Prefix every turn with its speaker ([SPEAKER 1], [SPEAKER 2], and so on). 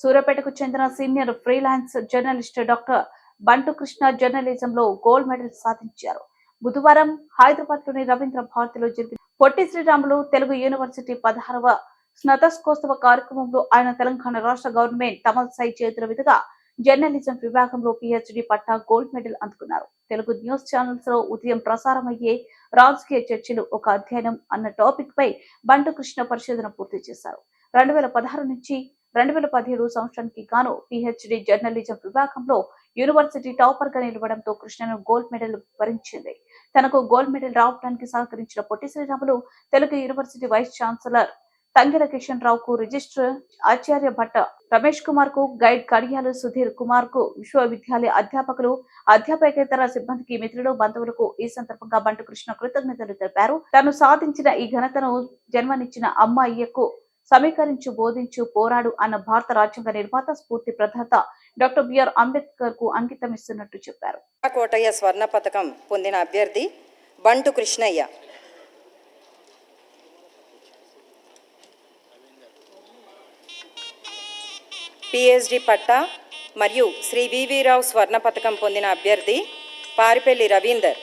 [SPEAKER 1] సూర్యాపేటకు చెందిన senior freelance journalist doctor బంటు కృష్ణ జర్నలిజంలో గోల్డ్ మెడల్ సాధించారు. బుధవారం హైదరాబాద్లోని రవీంద్ర భారతిలో జరిగిన పొట్టి శ్రీరాములు తెలుగు యూనివర్సిటీ పదహారవ స్నతస్కోత్సవ కార్యక్రమంలో ఆయన తెలంగాణ రాష్ట్ర గవర్నమెంట్ తమల్ సై చేతుల మీదుగా జర్నలిజం విభాగంలో పిహెచ్డి పట్టా గోల్డ్ మెడల్ అందుకున్నారు. తెలుగు న్యూస్ ఛానల్స్లో ఉదయం ప్రసారమయ్యే రాజకీయ చర్చలు ఒక అధ్యయనం అన్న టాపిక్ పై బంటు కృష్ణ పరిశోధన పూర్తి చేశారు. రెండు వేల పదహారు నుంచి రెండు వేల పదిహేడు సంవత్సరానికి గాను పిహెచ్డి జర్నలిజం విభాగంలో యూనివర్సిటీ టాపర్గా నిలవడంతో కృష్ణను గోల్డ్ మెడల్ భరించింది తనకు గోల్డ్ మెడల్ రావడానికి సహకరించిన Potti Sriramulu Telugu university vice chancellor Thangila Kishan రావుకు రిజిస్టర్ ఆచార్య భట్ట రమేష్ కుమార్కు గైడ్ కడియాలు సుధీర్ కుమార్కు విశ్వవిద్యాలయ అధ్యాపకులు అధ్యాపకేతర సిబ్బందికి మిత్రులు బంధువులకు ఈ సందర్భంగా బంటు కృష్ణ కృతజ్ఞతలు తెలిపారు. తాను సాధించిన ఈ ఘనతను జన్మనిచ్చిన అమ్మ అయ్యకు సమీకరించు బోధించు పోరాడు అన్న భారత రాజ్యాంగ నిర్మాత స్ఫూర్తి ప్రదాత డాక్టర్ బిఆర్ అంబేద్కర్కు అంకితం ఇస్తున్నట్టు చెప్పారు.
[SPEAKER 2] కోటయ్య స్వర్ణ పథకం పొందిన అభ్యర్థి బంటు కృష్ణయ్య. పిహెచ్డి పట్టా మరియు శ్రీ వివి రావు స్వర్ణ పథకం పొందిన అభ్యర్థి పారిపల్లి రవీందర్.